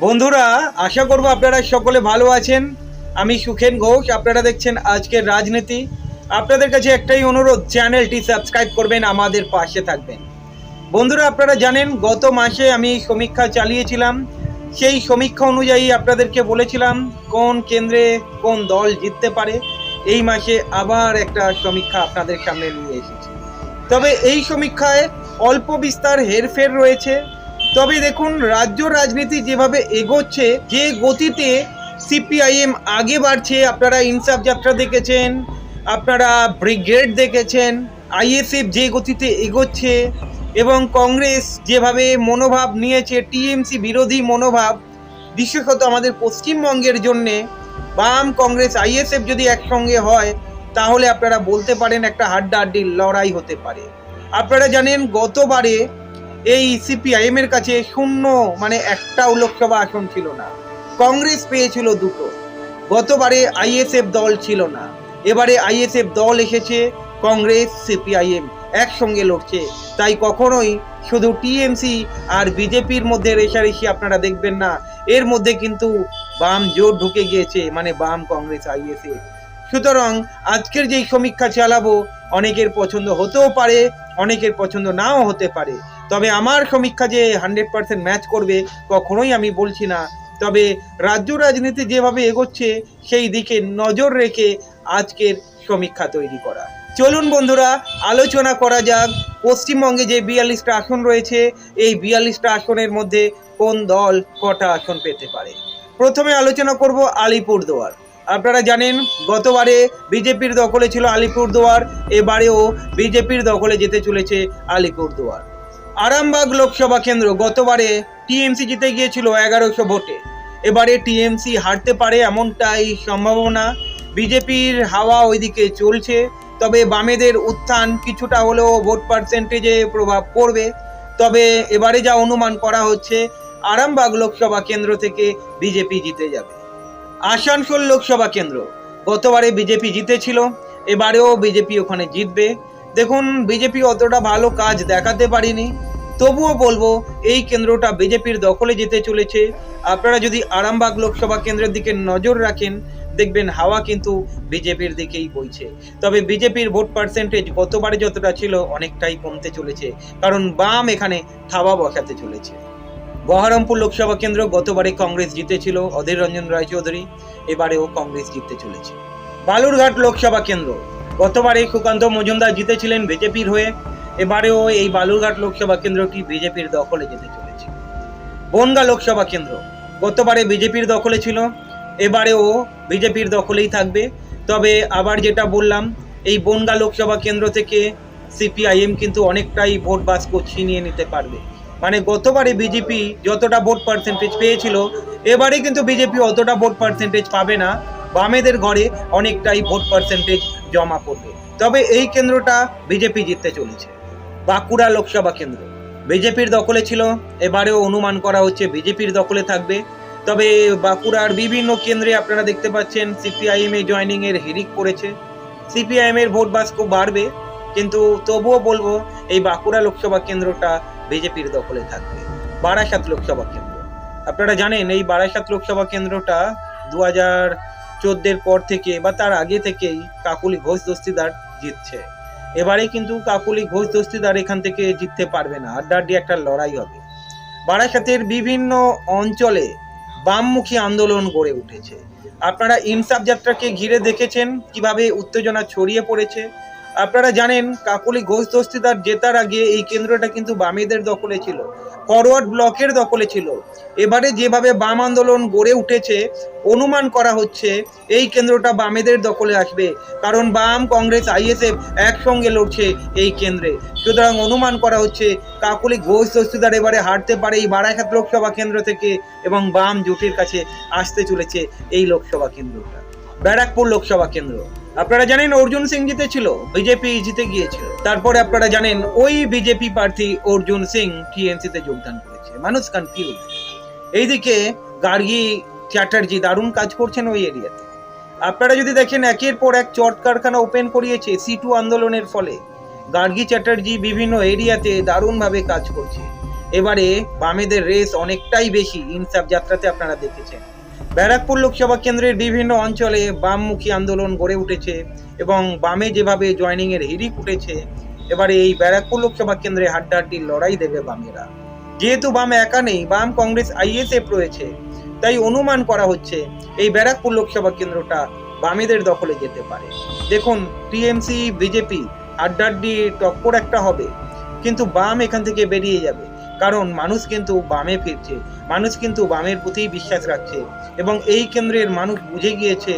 বন্ধুরা, আশা করব আপনারা সকলে ভালো আছেন। আমি সুখেন ঘোষ, আপনারা দেখছেন আজকের রাজনীতি। আপনাদের কাছে একটাই অনুরোধ, চ্যানেলটি সাবস্ক্রাইব করবেন, আমাদের পাশে থাকবেন। বন্ধুরা, আপনারা জানেন, গত মাসে আমি সমীক্ষা চালিয়েছিলাম। সেই সমীক্ষা অনুযায়ী আপনাদেরকে বলেছিলাম, কোন কেন্দ্রে কোন দল জিততে পারে। এই মাসে আবার একটা সমীক্ষা আপনাদের সামনে নিয়ে এসেছি। তবে এই সমীক্ষায় অল্প বিস্তার হেরফের রয়েছে। তবে দেখুন, রাজ্য রাজনীতি যেভাবে এগোচ্ছে, যে গতিতে সিপিআইএম আগে বাড়ছে, আপনারা ইনসাফ যাত্রা দেখেছেন, আপনারা ব্রিগেড দেখেছেন, আইএসএফ যে গতিতে এগোচ্ছে, এবং কংগ্রেস যেভাবে মনোভাব নিয়েছে, টিএমসি বিরোধী মনোভাব, বিশেষত আমাদের পশ্চিমবঙ্গের জন্যে, বাম কংগ্রেস, আইএসএফ যদি একসঙ্গে হয়, তাহলে আপনারা বলতে পারেন একটা হাড্ডাহাড্ডির লড়াই হতে পারে। আপনারা জানেন, গতবারে এই সিপিআইএম এর কাছে শূন্য মানে একটাও লোকসভা আসন ছিল না। কংগ্রেস পেয়েছিল দুটো। গতবারে আইএসএফ দল ছিল না। এবারে আইএসএফ দল এসেছে, কংগ্রেস সিপিআইএম একসঙ্গে লড়ছে। তাই কখনোই শুধু টিএমসি আর বিজেপির মধ্যে রেশারেশি আপনারা দেখবেন না। এর মধ্যে কিন্তু বাম জোর ঢুকে গিয়েছে মানে বাম কংগ্রেস আইএসএফ সুতরাং আজকের যেই সমীক্ষা চালাবো, অনেকের পছন্দ হতেও পারে, অনেকের পছন্দ নাও হতে পারে। তবে আমার সমীক্ষা যে হান্ড্রেড পার্সেন্ট ম্যাচ করবে, কখনোই আমি বলছি না। তবে রাজ্য রাজনীতি যেভাবে এগোচ্ছে, সেই দিকে নজর রেখে আজকের সমীক্ষা তৈরি করা। চলুন বন্ধুরা, আলোচনা করা যাক, পশ্চিমবঙ্গে যে বিয়াল্লিশটা আসন রয়েছে, এই বিয়াল্লিশটা আসনের মধ্যে কোন দল কটা আসন পেতে পারে? প্রথমে আলোচনা করব আলিপুরদুয়ার। আপনারা জানেন, গতবারে বিজেপির দখলে ছিল আলিপুরদুয়ার, এবারেও বিজেপির দখলে যেতে চলেছে আলিপুরদুয়ার। আরামবাগ লোকসভা কেন্দ্র গতবারে টিএমসি জিতে গিয়েছিল এগারোশো ভোটে। এবারে টিএমসি হারতে পারে এমনটাই সম্ভাবনা। বিজেপির হাওয়া ওইদিকে চলছে, তবে বামেদের উত্থান কিছুটা হলেও ভোট পার্সেন্টেজে প্রভাব পড়বে। তবে এবারে যা অনুমান করা হচ্ছে, আরামবাগ লোকসভা কেন্দ্র থেকে বিজেপি জিতে যাবে। আসানসোল লোকসভা কেন্দ্র, গতবারে বিজেপি জিতেছিল, এবারেও বিজেপি ওখানে জিতবে। দেখুন, বিজেপি অতটা ভালো কাজ দেখাতে পারেনি। তবুও বলব, এই কেন্দ্রটা বিজেপির দখলে যেতে চলেছে। আপনারা যদি আরামবাগ লোকসভা কেন্দ্রের দিকে নজর রাখেন, দেখবেন হাওয়া কিন্তু বিজেপির দিকেই বইছে। তবে বিজেপির ভোট পার্সেন্টেজ গতবারে যতটা ছিল, অনেকটাই কমতে চলেছে। কারণ বাম এখানে থাবা বসাতে চলেছে। বহরমপুর লোকসভা কেন্দ্র গতবারে কংগ্রেস জিতেছিল, অধীর রঞ্জন রায় চৌধুরী এবারেও কংগ্রেস জিততে চলেছে। বালুরঘাট লোকসভা কেন্দ্র। গতবারে সুকান্ত মজুমদার জিতেছিলেন বিজেপির হয়ে। এবারেও এই বালুরঘাট লোকসভা কেন্দ্রটি বিজেপির দখলে যেতে চলেছে। বনগা লোকসভা কেন্দ্র, গতবারে বিজেপির দখলে ছিল, এবারেও বিজেপির দখলেই থাকবে। তবে আবার যেটা বললাম, এই বনগা লোকসভা কেন্দ্র থেকে সিপিআইএম কিন্তু অনেকটাই ভোট বাস্ক ছিনিয়ে নিতে পারবে। মানে গতবারে বিজেপি যতটা ভোট পার্সেন্টেজ পেয়েছিল, এবারে কিন্তু বিজেপি অতটা ভোট পার্সেন্টেজ পাবে না। বামেদের ঘরে অনেকটাই ভোট পার্সেন্টেজ জমা পড়বে। তবে এই কেন্দ্রটা বিজেপি জিততে চলেছে। বাঁকুড়া লোকসভা কেন্দ্র। বিজেপির দখলে ছিল, এবারেও অনুমান করা হচ্ছে বিজেপির দখলে থাকবে। তবে বাঁকুড়ার বিভিন্ন কেন্দ্রে আপনারা দেখতে পাচ্ছেন, সিপিআইএম এ জয়নিং এর হিরিক পড়েছে। সিপিআইএম এর ভোট বাস্ক বাড়বে, কিন্তু তবুও বলব, এই বাঁকুড়া লোকসভা কেন্দ্রটা বিজেপির দখলে থাকবে। বারাসাত লোকসভা কেন্দ্র। আপনারা জানেন, এই বারাসাত লোকসভা কেন্দ্রটা দু হাজার চোদ্দের পর থেকে বা তার আগে থেকেই কাকুলি ঘোষ দস্তিদার জিতছে। এবারে কিন্তু কাকুলি ঘোষ দস্তিদার এখান থেকে জিততে পারবে না। আড্ডাড্ডি একটা লড়াই হবে। বারাসাতের বিভিন্ন অঞ্চলে বামমুখী আন্দোলন গড়ে উঠেছে। আপনারা ইনসাফ যাত্রাকে ঘিরে দেখেছেন, কীভাবে উত্তেজনা ছড়িয়ে পড়েছে আপনারা জানেন, কাকলি ঘোষ দস্তিদার জেতার আগে এই কেন্দ্রটা কিন্তু বামেদের দখলে ছিল, ফরওয়ার্ড ব্লকের দখলে ছিল। এবারে যেভাবে বাম আন্দোলন গড়ে উঠেছে, অনুমান করা হচ্ছে এই কেন্দ্রটা বামেদের দখলে আসবে, কারণ বাম, কংগ্রেস, আইএসএফ একসঙ্গে লড়ছে এই কেন্দ্রে। সুতরাং অনুমান করা হচ্ছে, কাকুলি ঘোষ দস্তিদার এবারে হারতে পারে এই বারাসাত লোকসভা কেন্দ্র থেকে এবং বাম জোটের কাছে আসতে চলেছে এই লোকসভা কেন্দ্রটা। ব্যারাকপুর লোকসভা কেন্দ্র। আপনারা জানেন অর্জুন সিং জিতেছিল, বিজেপি জিতে গিয়েছিল। তারপরে আপনারা জানেন ওই বিজেপি প্রার্থী অর্জুন সিং টিএমসিতে যোগদান করেছে। মানুষ কনফিউজ এইদিকে গার্গী, চ্যাটার্জি দারুণ কাজ করছেন ওই এরিয়াতে। আপনারা যদি দেখেন, একের পর এক চট কারখানা ওপেন করিয়েছে সিটু আন্দোলনের ফলে। গার্গী, চ্যাটার্জি বিভিন্ন এরিয়াতে দারুণভাবে কাজ করছে। এবারে বামেদের রেস অনেকটাই বেশি। ইনসাফ যাত্রাতে আপনারা দেখেছেন। ব্যারাকপুর লোকসভা কেন্দ্রের বিভিন্ন অঞ্চলে বামমুখী আন্দোলন গড়ে উঠেছে এবং বামে যেভাবে জয়নিং এর হিড়িক উঠেছে, এবারে এই ব্যারাকপুর লোকসভা কেন্দ্রে হাড্ডাহাড্ডির লড়াই দেবে বামেরা। যেহেতু বাম একা নেই, বাম কংগ্রেস আইএসএফ রয়েছে, তাই অনুমান করা হচ্ছে এই ব্যারাকপুর লোকসভা কেন্দ্রটা বামেদের দখলে যেতে পারে। দেখুন, টিএমসি, বিজেপি হাড্ডাহাড্ডি টক্কর একটা হবে, কিন্তু বাম এখান থেকে বেরিয়ে যাবে। কারণ মানুষ কিন্তু বামে ফিরছে, মানুষ কিন্তু বামের প্রতি বিশ্বাস রাখছে এবং এই কেন্দ্রের মানুষ বুঝে গিয়েছে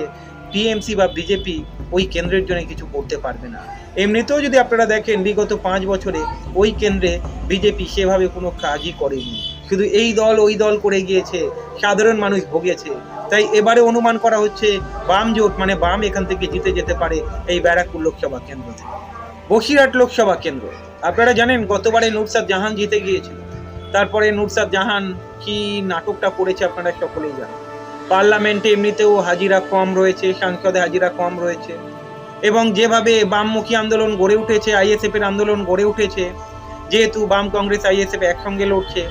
টিএমসি বা বিজেপি ওই কেন্দ্রের জন্য কিছু করতে পারবে না। এমনিতেও যদি আপনারা দেখেন, বিগত পাঁচ বছরে ওই কেন্দ্রে বিজেপি সেভাবে কোনো কাজই করেনি। শুধু এই দল, ওই দল করে গিয়েছে, সাধারণ মানুষ ভোগেছে। তাই এবারে অনুমান করা হচ্ছে, বাম জোট মানে বাম এখান থেকে জিতে যেতে পারে এই ব্যারাকপুর লোকসভা কেন্দ্র থেকে। বসিরহাট লোকসভা কেন্দ্র। আপনারা জানেন, গতবারে নুরসাদ জাহান জিতে গিয়েছিল। তারপরে নুরসাদ জাহান কি নাটকটা করেছে আপনারা সকলেই জানেন। পার্লামেন্টে এমনিতেও হাজিরা কম রয়েছে, সংসদে হাজিরা কম রয়েছে। এবং যেভাবে বামমুখী আন্দোলন গড়ে উঠেছে আইএসএফ এর আন্দোলন গড়ে উঠেছে, যেহেতু বাম কংগ্রেস, আইএসএফ একসঙ্গে লড়ছে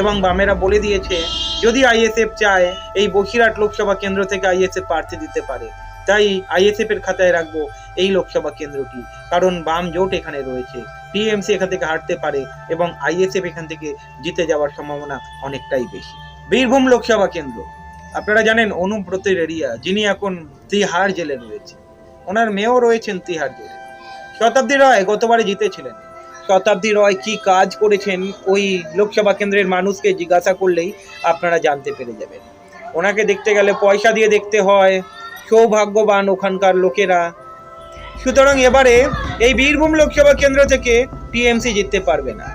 এবং বামেরা বলে দিয়েছে, যদি আইএসএফ চায়, এই বসিরহাট লোকসভা কেন্দ্র থেকে আইএসএফ প্রার্থী দিতে পারে। তাই আইএসএফ এর খাতায় রাখব এই লোকসভা কেন্দ্রটি। কারণ বাম জোট এখানে রয়েছে। টিএমসি এখান থেকে হারতে পারে এবং আইএসএফ এখান থেকে জিতে যাওয়ার সম্ভাবনা অনেকটাই বেশি। বীরভূম লোকসভা কেন্দ্র। আপনারা জানেন অনুব্রতের এরিয়া যিনি এখন তিহার জেলে রয়েছে। ওনার মেয়েও রয়েছেন তিহার জেলে। শতাব্দী রায় গতবারে জিতেছিলেন। শতাব্দী রয় কি কাজ করেছেন, ওই লোকসভা কেন্দ্রের মানুষকে জিজ্ঞাসা করলেই আপনারা জানতে পেরে যাবেন। ওনাকে দেখতে গেলে পয়সা দিয়ে দেখতে হয় সৌভাগ্যবান ওখানকার লোকেরা। সুতরাং এবারে এই বীরভূম লোকসভা কেন্দ্র থেকে টিএমসি জিততে পারবে না।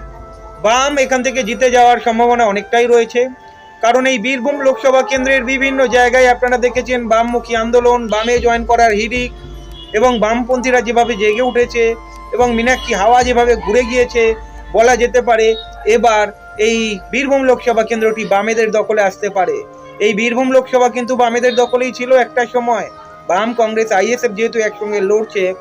বাম এখান থেকে জিতে যাওয়ার সম্ভাবনা অনেকটাই রয়েছে। কারণ এই বীরভূম লোকসভা কেন্দ্রের বিভিন্ন জায়গায় আপনারা দেখেছেন বামমুখী আন্দোলন, বামে জয়েন করার হিড়িক এবং বামপন্থীরা যেভাবে জেগে উঠেছে এবং মীনাক্ষী হাওয়া যেভাবে ঘুরে গিয়েছে, বলা যেতে পারে এবার এই বীরভূম লোকসভা কেন্দ্রটি বামেদের দখলে আসতে পারে। এই বীরভূম লোকসভা কিন্তু বামেদের দখলেই ছিল একটা সময়। বাম কংগ্রেস আইএসএফ যেহেতু একসঙ্গে লড়ছে,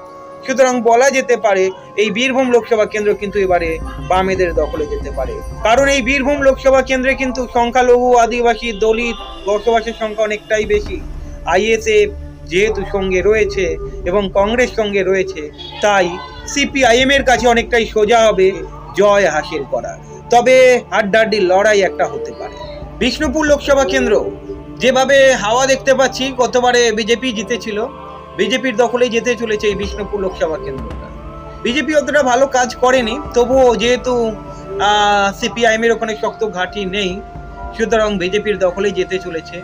সুতরাং বলা যেতে পারে এই বীরভূম লোকসভা কেন্দ্র কিন্তু এবারে বামেদের দখলে যেতে পারে। কারণ এই বীরভূম লোকসভা কেন্দ্রে কিন্তু সংখ্যালঘু, আদিবাসী, দলিত বসবাসের সংখ্যা অনেকটাই বেশি। আইএসএফ যেহেতু সঙ্গে রয়েছে এবং কংগ্রেস সঙ্গে রয়েছে, তাই সিপিআইএম এর কাছে অনেকটাই সোজা হবে জয় হাসিল করা। তবে হাড্ডাহাড্ডি লড়াই একটা হতে পারে। বিষ্ণুপুর লোকসভা কেন্দ্র। যেভাবে হাওয়া দেখতে পাচ্ছি, গতবারে বিজেপি জিতেছিল। বিজেপির দখলেই যেতে চলেছে এই বিষ্ণুপুর লোকসভা কেন্দ্রটা। বিজেপি অতটা ভালো কাজ করেনি, তবুও যেহেতু সিপিআইএম এর ওখানে শক্ত ঘাঁটি নেই, সুতরাং বিজেপির দখলেই যেতে চলেছে।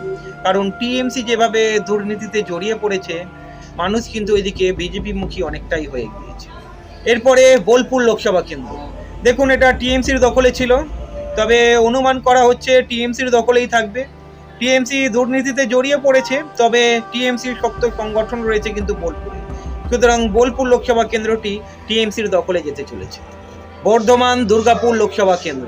কারণ টিএমসি যেভাবে দুর্নীতিতে জড়িয়ে পড়েছে, মানুষ কিন্তু এদিকে বিজেপি মুখী অনেকটাই হয়ে গিয়েছে। এরপরে বোলপুর লোকসভা কেন্দ্র। দেখুন, এটা টিএমসির দখলে ছিল। তবে অনুমান করা হচ্ছে টিএমসির দখলেই থাকবে। টিএমসি দুর্নীতিতে জড়িয়ে পড়েছে, তবে টিএমসির শক্ত সংগঠন রয়েছে কিন্তু বোলপুরে। সুতরাং বোলপুর লোকসভা কেন্দ্রটি টিএমসির দখলে যেতে চলেছে। বর্ধমান দুর্গাপুর লোকসভা কেন্দ্র।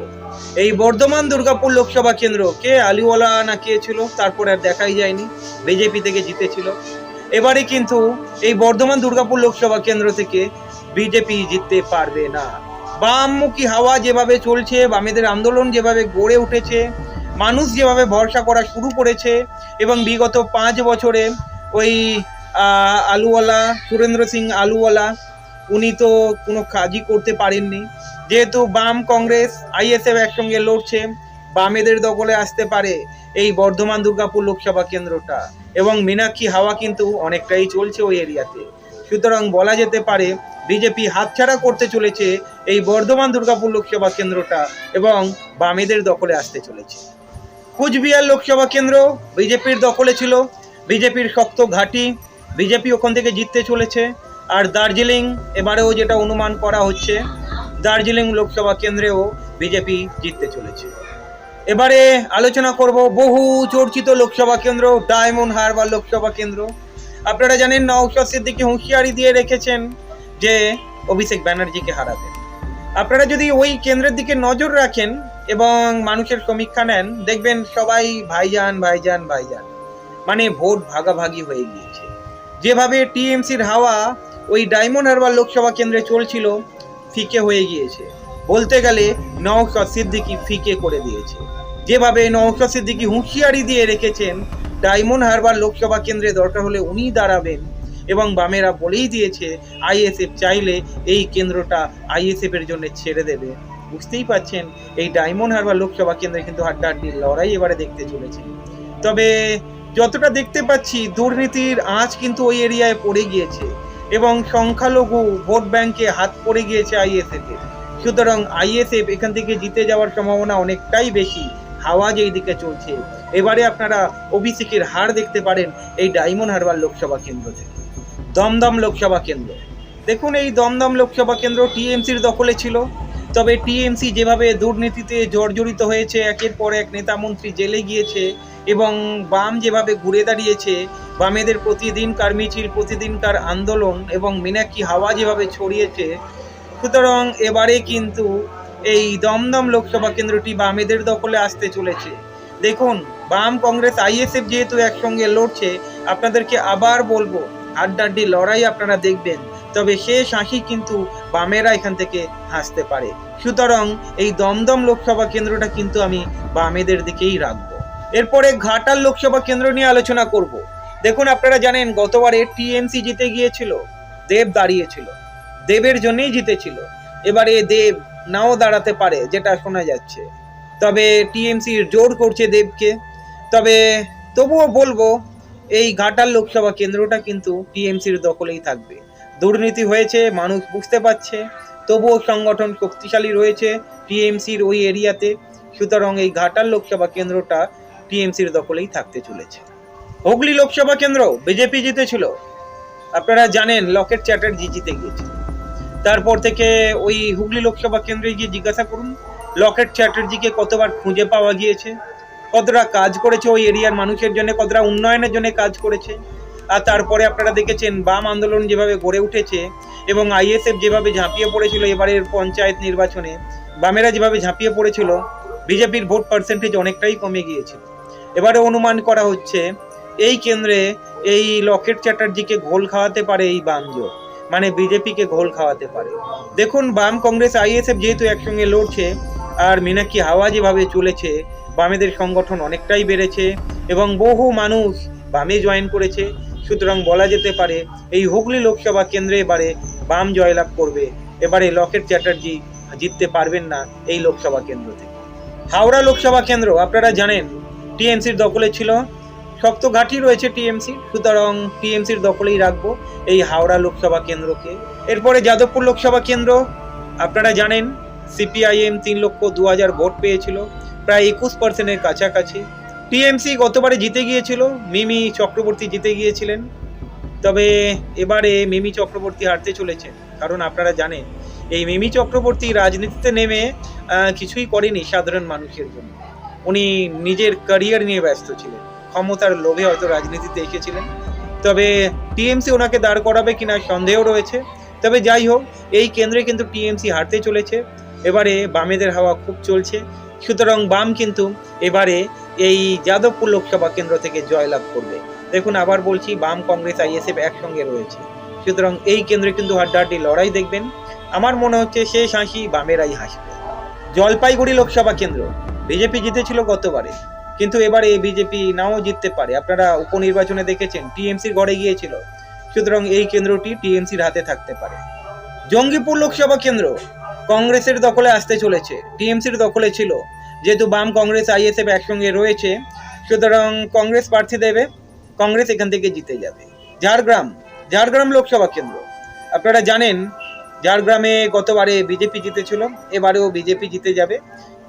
এই বর্ধমান দুর্গাপুর লোকসভা কেন্দ্র কে আলিওয়ালা না কে ছিল, তারপর আর দেখাই যায়নি। বিজেপি থেকে জিতেছিল। এবারে কিন্তু এই বর্ধমান দুর্গাপুর লোকসভা কেন্দ্র থেকে বিজেপি জিততে পারবে না। বামমুখী হাওয়া যেভাবে চলছে, বামেদের আন্দোলন যেভাবে গড়ে উঠেছে, মানুষ যেভাবে ভরসা করা শুরু করেছে, এবং বিগত পাঁচ বছরে ওই আলুওয়ালা, সুরেন্দ্র সিং আলুওয়ালা, উনি তো কোনো কাজই করতে পারেননি। যেহেতু বাম কংগ্রেস, আইএসএফ একসঙ্গে লড়ছে, বামেদের দখলে আসতে পারে এই বর্ধমান দুর্গাপুর লোকসভা কেন্দ্রটা। এবং মীনাক্ষী হাওয়া কিন্তু অনেকটাই চলছে ওই এরিয়াতে। সুতরাং বলা যেতে পারে বিজেপি হাতছাড়া করতে চলেছে এই বর্ধমান দুর্গাপুর লোকসভা কেন্দ্রটা এবং বামেদের দখলে আসতে চলেছে। কুচবিহার লোকসভা কেন্দ্র বিজেপির দখলে ছিল বিজেপির শক্ত ঘাঁটি বিজেপি ওখান থেকে জিততে চলেছে, আর দার্জিলিং এবারেও যেটা অনুমান করা হচ্ছে, দার্জিলিং লোকসভা কেন্দ্রেও বিজেপি জিততে চলেছে। এবারে আলোচনা করব বহু চর্চিত লোকসভা কেন্দ্র, ডায়মন্ড হারবার লোকসভা কেন্দ্র আপনারা জানেন নওশাদ সিদ্দিকী হুঁশিয়ারি দিয়ে রেখেছেন যে অভিষেক ব্যানার্জিকে হারাবেন আপনারা যদি ওই কেন্দ্রের দিকে নজর রাখেন এবং মানুষের সমীক্ষা নেন, দেখবেন সবাই ভাইজান ভাইজান ভাইজান। মানে ভোট ভাগাভাগি হয়ে গিয়েছে। যেভাবে টিএমসির হাওয়া ওই ডায়মন্ড হারবার লোকসভা কেন্দ্রে চলছিল, ফিকে হয়ে গিয়েছে। বলতে গেলে নওশাদ সিদ্দিকি ফিকে করে দিয়েছে। যেভাবে নওশাদ সিদ্দিকি হুঁশিয়ারি দিয়ে রেখেছেন ডায়মন্ড হারবার লোকসভা কেন্দ্রে দরকার হলে উনি দাঁড়াবেন এবং বামেরা বলেই দিয়েছে, আইএসএফ চাইলে এই কেন্দ্রটা আইএসএফ এর জন্য ছেড়ে দেবে। বুঝতেই পাচ্ছেন এই ডায়মন্ড হারবার লোকসভা কেন্দ্রে কিন্তু হাড্ডাহাড্ডি লড়াই এবারে দেখতে চলেছে। তবে যতটা দেখতে পাচ্ছি, দুর্নীতির আঁচ কিন্তু ওই এরিয়ায় পড়ে গিয়েছে এবং সংখ্যালঘু ভোট ব্যাংকে হাত পড়ে গিয়েছে আইএসএফ এর। সুতরাং আইএসএফ এখান থেকে জিতে যাওয়ার সম্ভাবনা অনেকটাই বেশি। হাওয়া যেই দিকে চলছে, এবারে আপনারা অভিষেকের হার দেখতে পারেন এই ডায়মন্ড হারবার লোকসভা কেন্দ্র থেকে। দমদম লোকসভা কেন্দ্র। দেখুন, এই দমদম লোকসভা কেন্দ্র টিএমসির দখলে ছিল, তবে টিএমসি যেভাবে দুর্নীতিতে জর্জরিত হয়েছে, একের পর এক নেতা মন্ত্রী জেলে গিয়েছে, এবং বাম যেভাবে ঘুরে দাঁড়িয়েছে, বামেদের প্রতিদিনকার মিছিল, প্রতিদিনকার আন্দোলন এবং মিনাকি হাওয়া যেভাবে ছড়িয়েছে, সুতরাং এবারে কিন্তু এই দমদম লোকসভা কেন্দ্রটি বামেদের দখলে আসতে চলেছে। দেখুন, বাম কংগ্রেস আইএসএফ যেহেতু একসঙ্গে লড়ছে, আপনাদেরকে আবার বলব, আড্ডাড্ডি লড়াই আপনারা দেখবেন। তবে শেষ হাসি কিন্তু বামেরা এখান থেকে হাসতে পারে। সুতরাং এই দমদম লোকসভা কেন্দ্রটা কিন্তু আমি বামেদের দিকেই রাখব। এরপরে ঘাটাল লোকসভা কেন্দ্র নিয়ে আলোচনা করব। দেখুন, আপনারা জানেন, গতবারে টিএমসি জিতে গিয়েছিল, দেব দাঁড়িয়েছিল। দেবের জন্যেই জিতেছিল। এবারে দেব নাও দাঁড়াতে পারে, যেটা শোনা যাচ্ছে। তবে টিএমসি জোর করছে দেবকে। তবে তবুও বলব, এই ঘাটাল লোকসভা কেন্দ্রটা কিন্তু টিএমসির দখলেই থাকবে। দুর্নীতি হয়েছে, মানুষ বুঝতে পারছে, তবুও সংগঠন শক্তিশালী রয়েছে টিএমসির ওই এরিয়াতে। সুতরাং এই ঘাটাল লোকসভা কেন্দ্রটা টিএমসির দখলেই থাকতে চলেছে। হুগলি লোকসভা কেন্দ্র, বিজেপি জিতেছিল। আপনারা জানেন, লকেট চ্যাটার্জি জিতে গিয়েছিল। তারপর থেকে ওই হুগলি লোকসভা কেন্দ্রে গিয়ে জিজ্ঞাসা করুন, লকেট চ্যাটার্জিকে কতবার খুঁজে পাওয়া গিয়েছে, কতটা কাজ করেছে ওই এরিয়ার মানুষের জন্য, কতটা উন্নয়নের জন্য কাজ করেছে, আর তারপরে আপনারা দেখেছেন বাম আন্দোলন যেভাবে গড়ে উঠেছে এবং আইএসএফ যেভাবে ঝাঁপিয়ে পড়েছিল এবারের পঞ্চায়েত নির্বাচনে, বামেরা যেভাবে ঝাঁপিয়ে পড়েছিল, বিজেপির ভোট পার্সেন্টেজ অনেকটাই কমে গিয়েছিল এবারে অনুমান করা হচ্ছে, এই কেন্দ্রে এই লকেট চ্যাটার্জিকে ঘোল খাওয়াতে পারে এই বাম জোট মানে বিজেপিকে ঘোল খাওয়াতে পারে। দেখুন, বাম কংগ্রেস, আইএসএফ যেহেতু একসঙ্গে লড়ছে, আর মিনাকি হাওয়া যেভাবে চলেছে, বামেদের সংগঠন অনেকটাই বেড়েছে, এবং বহু মানুষ বামে জয়েন করেছে। সুতরাং বলা যেতে পারে, এই হুগলি লোকসভা কেন্দ্রে এবারে বাম জয়লাভ করবে। এবারে লকেট চ্যাটার্জি জিততে পারবেন না এই লোকসভা কেন্দ্র থেকে। হাওড়া লোকসভা কেন্দ্র, আপনারা জানেন টিএমসির দখলে ছিল। শক্ত ঘাঁটি রয়েছে টিএমসি, সুতরাং টিএমসির দখলেই রাখব এই হাওড়া লোকসভা কেন্দ্রকে। এরপরে যাদবপুর লোকসভা কেন্দ্র, আপনারা জানেন, সিপিআইএম তিন লক্ষ দু হাজার ভোট পেয়েছিল, প্রায় একুশ পার্সেন্টের কাছাকাছি। টিএমসি গতবারে জিতে গিয়েছিল, মিমি চক্রবর্তী জিতে গিয়েছিলেন, তবে এবারে মিমি চক্রবর্তী হারতে চলেছে, কারণ আপনারা জানেন, এই মিমি চক্রবর্তী রাজনীতিতে নেমে কিছুই করেনি সাধারণ মানুষের জন্য। উনি নিজের ক্যারিয়ার নিয়ে ব্যস্ত ছিলেন। ক্ষমতার লোভে হয়তো রাজনীতিতে এসেছিলেন। তবে টিএমসি ওনাকে দাঁড় করাবে কিনা সন্দেহ রয়েছে। তবে যাই হোক, এই কেন্দ্রে কিন্তু টিএমসি হারতে চলেছে। এবারে বামেদের হাওয়া খুব চলছে। সুতরাং বাম কিন্তু এবারে এই যাদবপুর লোকসভা কেন্দ্র থেকে জয়লাভ করবে। দেখুন, আবার বলছি, বাম, কংগ্রেস, আইএসএফ একসঙ্গে রয়েছে। সুতরাং এই কেন্দ্রে কিন্তু হাড্ডাহাড্ডি লড়াই দেখবেন। আমার মনে হচ্ছে শেষ হাসি বামেরাই হাসবে। জলপাইগুড়ি লোকসভা কেন্দ্র, বিজেপি জিতেছিল গতবারে। কিন্তু এবারে বিজেপি নাও জিততে পারে। আপনারা উপনির্বাচনে দেখেছেন টিএমসির ঘরে গিয়েছিল। সুতরাং এই কেন্দ্রটি টিএমসির হাতে থাকতে পারে। জঙ্গিপুর লোকসভা কেন্দ্র, কংগ্রেসের দখলে আসতে চলেছে। টিএমসির দখলে ছিল। যেহেতু বাম কংগ্রেস, আইএসএফ একসঙ্গে রয়েছে, সুতরাং কংগ্রেস প্রার্থী দেবে, কংগ্রেস এখান থেকে জিতে যাবে। ঝাড়গ্রাম ঝাড়গ্রাম লোকসভা কেন্দ্র। আপনারা জানেন, ঝাড়গ্রামে গতবারে বিজেপি জিতেছিল, এবারেও বিজেপি জিতে যাবে।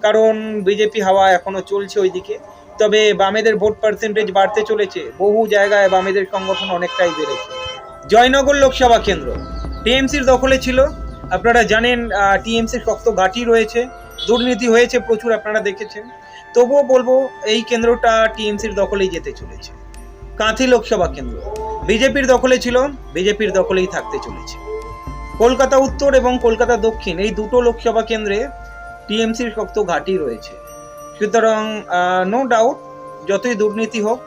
কারণ বিজেপি হাওয়া এখনও চলছে ওইদিকে। তবে বামেদের ভোট পার্সেন্টেজ বাড়তে চলেছে। বহু জায়গায় বামেদের সংগঠন অনেকটাই বেড়েছে। জয়নগর লোকসভা কেন্দ্র টিএমসির দখলে ছিল। আপনারা জানেন টিএমসির শক্ত ঘাঁটি রয়েছে। দুর্নীতি হয়েছে প্রচুর, আপনারা দেখেছেন। তবুও বলব, এই কেন্দ্রটা টিএমসির দখলেই যেতে চলেছে। কাঁথি লোকসভা কেন্দ্র বিজেপির দখলে ছিল বিজেপির দখলেই থাকতে চলেছে। কলকাতা উত্তর এবং কলকাতা দক্ষিণ, এই দুটো লোকসভা কেন্দ্রে টিএমসির শক্ত ঘাঁটি রয়েছে। সুতরাং নো ডাউট যতই দুর্নীতি হোক,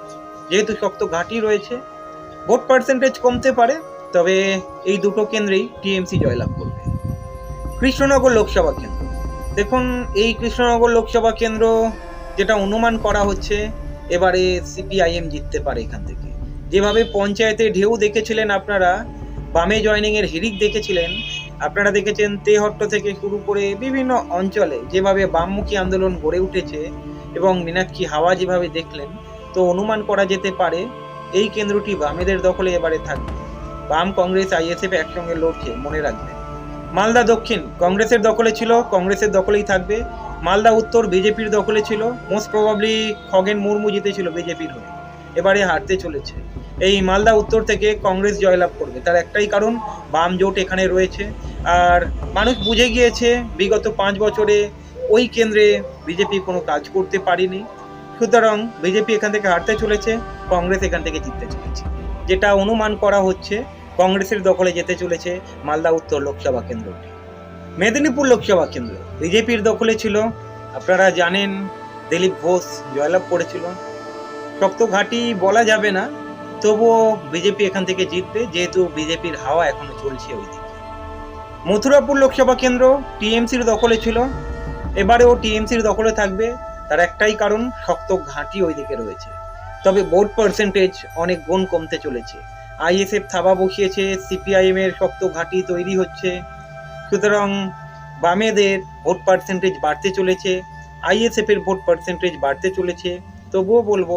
যেহেতু শক্ত ঘাঁটি রয়েছে ভোট পার্সেন্টেজ কমতে পারে, তবে এই দুটো কেন্দ্রেই টিএমসি জয়লাভ করবে। কৃষ্ণনগর লোকসভা কেন্দ্র। দেখুন, এই কৃষ্ণনগর লোকসভা কেন্দ্র যেটা অনুমান করা হচ্ছে, এবারে সিপিআইএম জিততে পারে এখান থেকে। যেভাবে পঞ্চায়েতে ঢেউ দেখেছিলেন আপনারা, বামে জয়নিং এর হিরিক দেখেছিলেন আপনারা দেখেছেন তেহট্ট থেকে শুরু করে বিভিন্ন অঞ্চলে যেভাবে বামমুখী আন্দোলন গড়ে উঠেছে এবং মীনাক্ষী হাওয়া যেভাবে দেখলেন, তো অনুমান করা যেতে পারে এই কেন্দ্রটি বামেদের দখলে এবারে থাকবে। বাম কংগ্রেস, আইএসএফ একসঙ্গে লড়ছে, মনে রাখবেন মালদা দক্ষিণ, কংগ্রেসের দখলে ছিল, কংগ্রেসের দখলেই থাকবে। মালদা উত্তর, বিজেপির দখলে ছিল। মোস্ট প্রবাবলি খগেন মুর্মু জিতেছিল বিজেপির হয়ে। এবারে হারতে চলেছে। এই মালদা উত্তর থেকে কংগ্রেস জয়লাভ করবে। তার একটাই কারণ, বাম জোট এখানে রয়েছে। আর মানুষ বুঝে গিয়েছে, বিগত পাঁচ বছরে ওই কেন্দ্রে বিজেপি কোনো কাজ করতে পারেনি। সুতরাং বিজেপি এখান থেকে হারতে চলেছে, কংগ্রেস এখান থেকে জিততে চলেছে। যেটা অনুমান করা হচ্ছে, কংগ্রেসের দখলে যেতে চলেছে মালদা উত্তর লোকসভা কেন্দ্রটি। মেদিনীপুর লোকসভা কেন্দ্র, বিজেপির দখলে ছিল, আপনারা জানেন, দিলীপ ঘোষ জয়লাভ করেছিল। শক্ত ঘাঁটি বলা যাবে না, তবুও বিজেপি এখান থেকে জিতবে, যেহেতু বিজেপির হাওয়া এখনও চলছে ওইদিকে। মথুরাপুর লোকসভা কেন্দ্র টিএমসির দখলে ছিল, এবারেও টিএমসির দখলে থাকবে, তার একটাই কারণ শক্ত ঘাঁটি ওইদিকে রয়েছে। তবে ভোট পার্সেন্টেজ অনেক গুণ কমতে চলেছে। আইএসএফ থাবা বসিয়েছে সিপিআইএম এর শক্ত ঘাঁটি তৈরি হচ্ছে, সুতরাং বামেদের ভোট পার্সেন্টেজ বাড়তে চলেছে আইএসএফ এর ভোট পার্সেন্টেজ বাড়তে চলেছে তবুও বলব,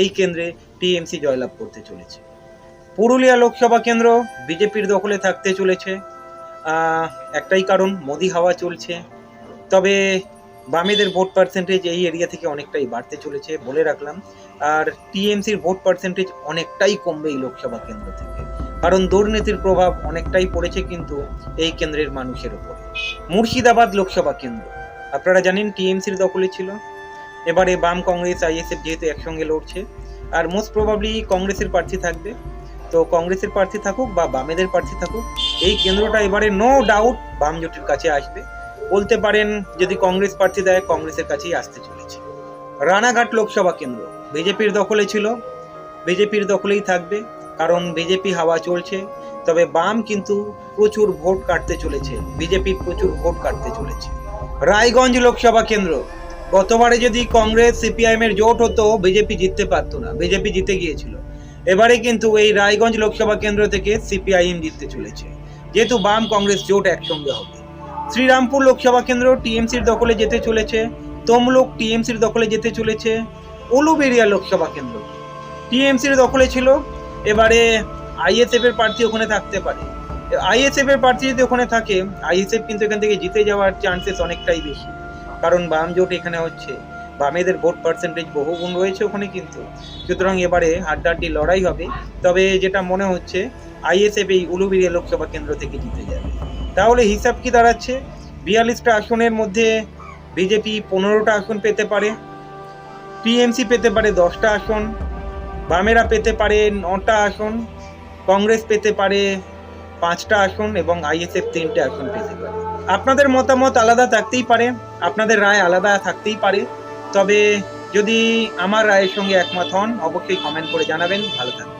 এই কেন্দ্রে টিএমসি জয়লাভ করতে চলেছে। পুরুলিয়া লোকসভা কেন্দ্র বিজেপির দখলে থাকতে চলেছে। একটাই কারণ, মোদি হাওয়া চলছে। তবে বামেদের ভোট পার্সেন্টেজ এই এরিয়া থেকে অনেকটাই বাড়তে চলেছে বলে রাখলাম। আর টিএমসির ভোট পার্সেন্টেজ অনেকটাই কমবে এই লোকসভা কেন্দ্র থেকে। কারণ দুর্নীতির প্রভাব অনেকটাই পড়েছে কিন্তু এই কেন্দ্রের মানুষের উপর। মুর্শিদাবাদ লোকসভা কেন্দ্র, আপনারা জানেন টিএমসির দখলে ছিল। এবারে বাম কংগ্রেস আইএসএফ যেহেতু একসঙ্গে লড়ছে, আর মোস্ট প্রবাবলি কংগ্রেসের প্রার্থী থাকবে। তো কংগ্রেসের প্রার্থী থাকুক বা বামেদের প্রার্থী থাকুক, এই কেন্দ্রটা এবারে নো ডাউট বাম জোটের কাছে আসবে। বলতে পারেন, যদি কংগ্রেস প্রার্থী দেয়, কংগ্রেসের কাছেই আসতে চলেছে। রানাঘাট লোকসভা কেন্দ্র, বিজেপির দখলে ছিল, বিজেপির দখলেই থাকবে, কারণ বিজেপি হাওয়া চলছে, তবে বাম কিন্তু প্রচুর ভোট কাটতে চলেছে, বিজেপি প্রচুর ভোট কাটতে চলেছে। রায়গঞ্জ লোকসভা কেন্দ্র গতবারে যদি কংগ্রেস, সিপিআইএম এর জোট হতো, বিজেপি জিততে পারতো না। বিজেপি জিতে গিয়েছিল। এবারে কিন্তু এই রায়গঞ্জ লোকসভা কেন্দ্র থেকে সিপিআইএম জিততে চলেছে। যেহেতু বাম কংগ্রেস জোট একসঙ্গে হবে। শ্রীরামপুর লোকসভা কেন্দ্র টিএমসির দখলে যেতে চলেছে। তমলুক টিএমসির দখলে যেতে চলেছে। উলুবেরিয়া লোকসভা কেন্দ্র। টিএমসির দখলে ছিল। এবারে আইএসএফ এর প্রার্থী ওখানে থাকতে পারে। আইএসএফ এর প্রার্থী যদি ওখানে থাকে, আইএসএফ কিন্তু এখান থেকে জিতে যাওয়ার চান্সেস অনেকটাই বেশি। কারণ বাম জোট এখানে হচ্ছে। বামেদের ভোট পার্সেন্টেজ বহু গুণ রয়েছে ওখানে কিন্তু। সুতরাং এবারে হাড্ডাহাড্ডি লড়াই হবে। তবে যেটা মনে হচ্ছে, আইএসএফ এই উলুবেরিয়া লোকসভা কেন্দ্র থেকে জিতে যাবে। তাহলে হিসাব কি দাঁড়াচ্ছে? বিয়াল্লিশটা আসনের মধ্যে বিজেপি পনেরোটা আসন পেতে পারে, টিএমসি পেতে পারে দশটা আসন, বামেরা পেতে পারে নটা আসন, কংগ্রেস পেতে পারে পাঁচটা আসন এবং আইএসএফ তিনটে আসন পেতে পারে। আপনাদের মতামত আলাদা থাকতেই পারে, আপনাদের রায় আলাদা থাকতেই পারে, তবে যদি আমার রায়ের সঙ্গে একমত হন, অবশ্যই কমেন্ট করে জানাবেন, ভালো থাকবেন।